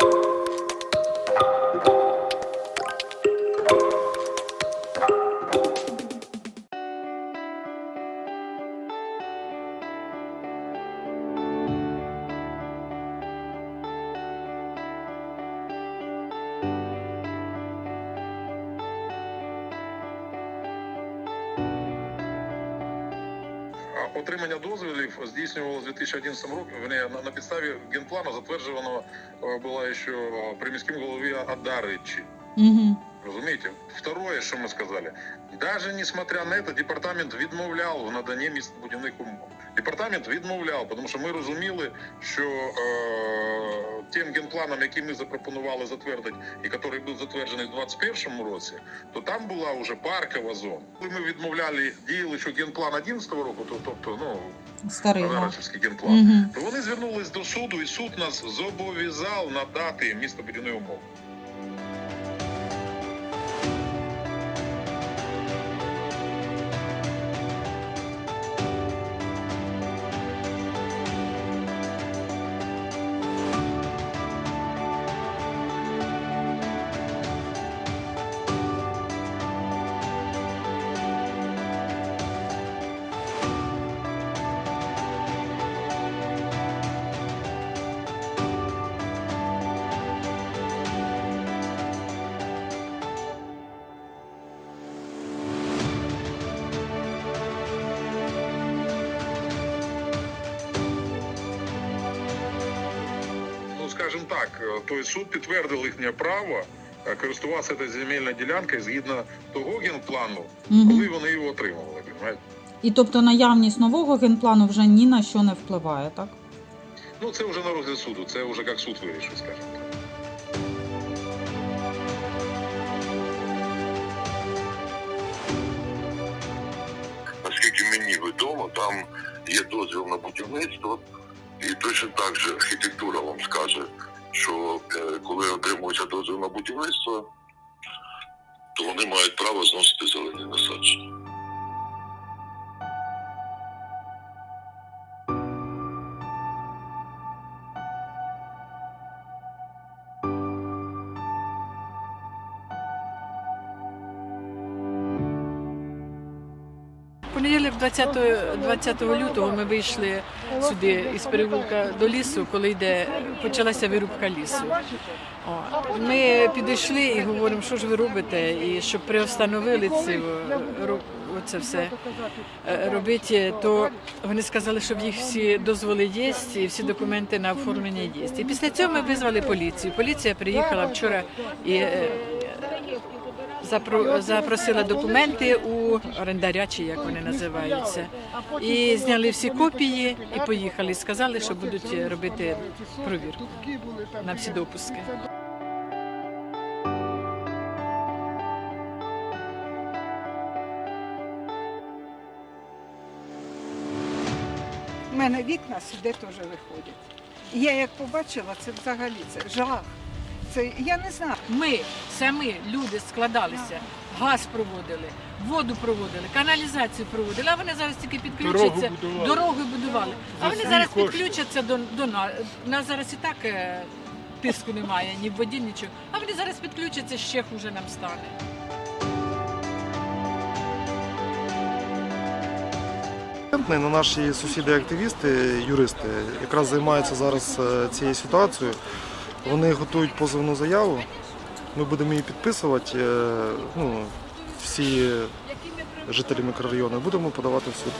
А Отримання дозволів здійснювалося з 2011 році. Вони на, підставі генплану затвердженого було була ще при міському голові Адаричі. Угу. Розумієте? Второе, що ми сказали. навіть несмотря на це, департамент відмовляв в наданні містобудівних умов. Департамент відмовляв, тому що ми розуміли, що е, тим генпланом, який ми запропонували затвердити, і який був затверджений в 2021 році, то там була вже паркова зона. Коли ми відмовляли, діяли, що генплан 11 року, то, тобто, ну, Старий. генплан, Угу. то вони звернулись до суду, і суд нас зобов'язав надати містобудівні умови. Скажімо так, е, той суд підтвердив їхнє право е, користуватися цією земельною ділянкою згідно того генплану, Угу. коли вони його отримували. Понимаєте? І тобто наявність нового генплану вже ні на що не впливає, так? Ну це вже на розгляд суду, це вже як суд вирішить, скажімо так. Наскільки мені відомо, там є дозвіл на будівництво, і точно так же архітектура вам скаже, що е, коли отримується дозвіл на будівництво, то вони мають право зносити зелені насадження. Понеділок 20, 20 лютого ми вийшли сюди із переулка до лісу, коли йде почалася вирубка лісу. О, Ми підійшли і говоримо, що ж ви робите, і щоб приостановили ці оце все е, робити, то вони сказали, що в їх всі дозволи є, і всі документи на оформлення є. І після цього ми визвали поліцію. Поліція приїхала вчора і е, запро- запросила документи у орендаря, чи як вони називаються, і зняли всі копії і поїхали. Сказали, що будуть робити провірку на всі допуски. У мене вікна сюди теж виходять. Я як побачила, це взагалі це жах. Це я не знаю. Ми самі люди складалися, газ проводили, воду проводили, каналізацію проводили. А вони зараз тільки підключаться, дороги будували. А вони зараз підключаться до, до нас. У нас зараз і так е, тиску немає, ні в воді, нічого. А вони зараз підключаться, ще хуже нам стане. Ну, Наші сусіди-активісти, юристи, якраз займаються зараз е, цією ситуацією. Вони готують позовну заяву. Ми будемо її підписувати. е, Ну, всі жителі мікрорайону будемо подавати в суд.